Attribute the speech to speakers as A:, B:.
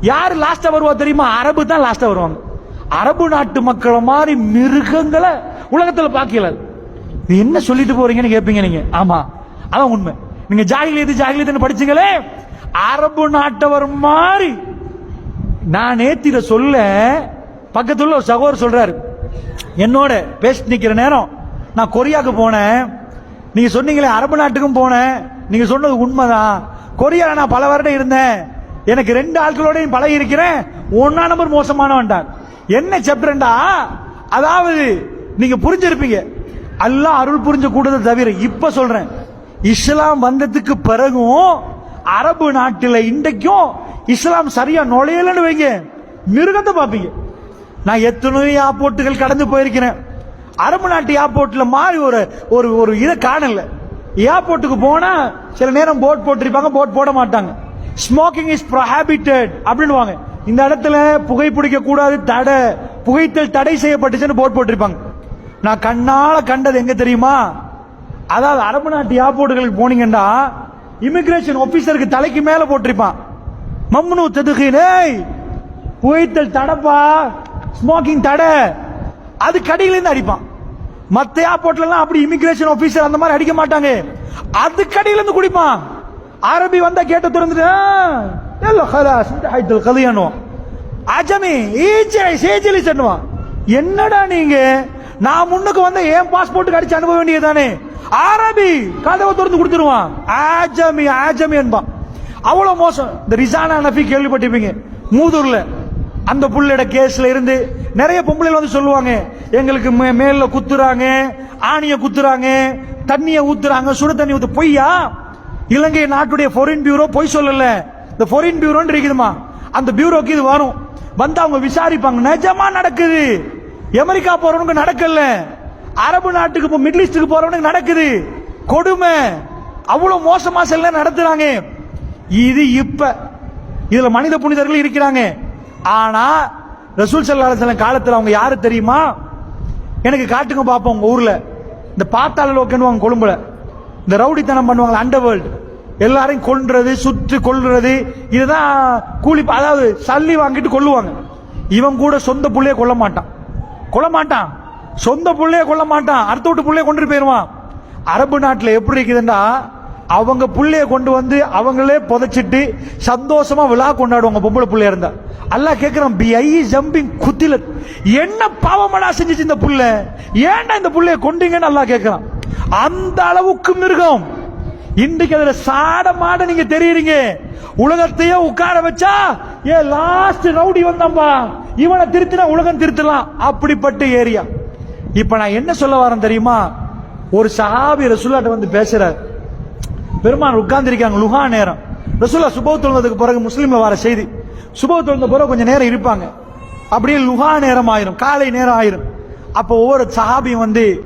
A: யார் லாஸ்டா வருவா தெரியுமா? அரபு தான் லாஸ்டா வருவாங்க. அரபு நாட்டு மக்களை மாதிரி மிருகங்களை உலகத்துல பார்க்கல. நீ என்ன சொல்லிட்டு போறீங்கன்னு கேட்பீங்க நீங்க. ஆமா. அதான் உண்மை. நீங்க ஜாகிலியது ஜாகிலியதுன்னு படிச்சீங்களே? அரபு நாட்டவர் மாதிரி. நான் நேத்திர சொல்ல பக்கத்துல ஒரு சகோதரர் சொல்றாரு. என்னோட பேசிட்டு நிக்கிற நேரம் நான் கொரியாவுக்கு போனேன். நீங்க சொன்னீங்களே அரபு நாட்டுக்கும் போனேன். நீங்க சொன்னது உண்மைதான். கொரியா நான் பல வருடம் இருந்தேன். எனக்கு ரெண்டு ஆட்களோடையும் பழகி இருக்கிறேன் ஒன்னா நம்பர் மோசமானவன்டான் என்ன சாப்டர்டா அதாவது நீங்க புரிஞ்சிருப்பீங்க. அல்லாஹ் அருள் புரிஞ்ச கூடதை தவிர இப்ப சொல்றேன். இஸ்லாம் வந்ததுக்கு பிறகும் அரபு நாட்டில் இன்றைக்கும் இஸ்லாம் சரியா நுழையலன்னு வைங்க. மிருகத்தை பார்ப்பீங்க. நான் எத்தனையோ ஏர்போர்ட்டுகள் கடந்து போயிருக்கிறேன். அரபு நாட்டு ஏர்போர்ட்டில் மாதிரி ஒரு ஒரு ஒரு இதை காணல. ஏர்போர்ட்டுக்கு போனால் சில நேரம் போட் போட்டிருப்பாங்க போட் போட மாட்டாங்க. ஸ்மோக்கிங் இஸ் ப்ரொஹாபிட்டட் அப்படின்னுவாங்க. இந்த இடத்துல புகைப்பிடிக்க கூடாது தடை. புகைத்தல் தடை செய்யப்பட்டுச்சுன்னு போட் போட்டிருப்பாங்க. நான் கண்ணால கண்டது எங்க தெரியுமா? அதாவது அரபு நாட்டு ஏர்போர்ட்டுகளுக்கு போனீங்கன்னா இமிகிரேஷன் ஆபீசருக்கு தலைக்கு மேல போட்டிருப்பான். மம்னு ததுகினே புகைத்தல் தடப்பா? ஸ்மோக்கிங் தடை. அது கடையில இருந்து அடிப்பான். மத்த ஏர்போர்ட்ல அப்படி இமிகிரேஷன் ஆபீசர் அந்த மாதிரி அடிக்க மாட்டாங்க. அது கடையில இருந்து குடிப்பான். அரபி வந்தா கேட்ட திறந்துட்டு எல்லோ அஜமி ஈச்சை சேஜிலி சொன்னுவான் என்னடா நீங்க? நான் முன்னுக்கு வந்த என் பாஸ்போர்ட்டுக்கு அடிச்சு அனுப்ப வேண்டியதானே அரபி கதவை திறந்து கொடுத்துருவான். ஆஜமி ஆஜமி என்பான் அவ்வளவு மோசம். இந்த ரிசானா நபி கேள்விப்பட்டிருப்பீங்க. மூதூர்ல அந்த புள்ளிட கேஸ்ல இருந்து நிறைய பொம்பளைகள் வந்து சொல்லுவாங்க. எங்களுக்கு மே- மேல குத்துறாங்க ஆணிய குத்துறாங்க தண்ணிய ஊத்துறாங்க சுடு தண்ணி ஊத்து. பொய்யா? இலங்கை நாட்டுடைய ஃபாரின் பியூரோ பொய் சொல்லல. இந்த ஃபொரின் பியூரோன்னு இருக்குதுமா. அந்த பியூரோக்கு இது வரும். வந்து அவங்க விசாரிப்பாங்க. நிஜமா நடக்குது. அமெரிக்கா போறவனுக்கு நடக்கல. அரபு நாட்டுக்கு இப்போ மிடில் ஈஸ்டுக்கு போறவனுக்கு நடக்குது. கொடுமை. அவ்வளவு மோசமா செல்ல நடத்துறாங்க. இது இப்ப. இதுல மனித புனிதர்கள் இருக்கிறாங்க. ஆனா ரசூல் ஸல்லல்லாஹு காலத்தில் அவங்க யாரு தெரியுமா? எனக்கு காட்டுங்க பார்ப்போம் உங்க ஊர்ல. இந்த பாத்தாள லோக்கன்னுவாங்க கொழும்புல. இந்த ரவுடித்தனம் பண்ணுவாங்க அண்டர் வேர்ல்டு எல்லாரையும் கொல்றது சுற்றி கொள்றது இதுதான் கூலி அதாவது சல்லி வாங்கிட்டு கொல்லுவாங்க. இவன் கூட சொந்த புள்ளைய கொல்ல மாட்டான். கொல்ல மாட்டான். சொந்த புள்ளைய கொல்ல மாட்டான். அடுத்த வீட்டு புள்ளைய கொண்டு போயிடுவான். அரபு நாட்டில் எப்படி இருக்குதுன்னா அவங்க புள்ளைய கொண்டு வந்து அவங்களே புதைச்சிட்டு சந்தோஷமா விழா கொண்டாடுவாங்க பொம்பளை புள்ளைய இருந்தா. அல்லா கேட்கிறான் பி ஐ ஜம்பிங் குத்தில என்ன பாவமடா செஞ்சிச்சு இந்த புள்ள? ஏன்டா இந்த புள்ளைய கொண்டீங்கன்னு நல்லா கேட்கிறான் அந்த அளவுக்கு மிருகம். இன்றைக்கு அதுல சாட மாட நீங்க தெரியுறீங்க. உலகத்தையே உட்கார வச்சா ஏ லாஸ்ட் ரவுடி வந்தான்பா இவனை திருத்தினா உலகம் திருத்தலாம். அப்படிப்பட்ட ஏரியா. இப்ப நான் என்ன சொல்ல வரேன் தெரியுமா? ஒரு சஹாபி ரசுல்லாட்ட வந்து பேசுறார். பெருமான் உட்கார்ந்திருக்காங்க லுஹா நேரம். ரசுல்லா சுபவ தொழுந்ததுக்கு பிறகு முஸ்லீம்ல வர செய்தி. சுபவ தொழுந்த பிறகு கொஞ்சம் நேரம் இருப்பாங்க. அப்படியே லுஹா நேரம் ஆயிரும் காலை நேரம் ஆயிரும். அப்போ ஒவ்வொரு சஹாபியும் வந்து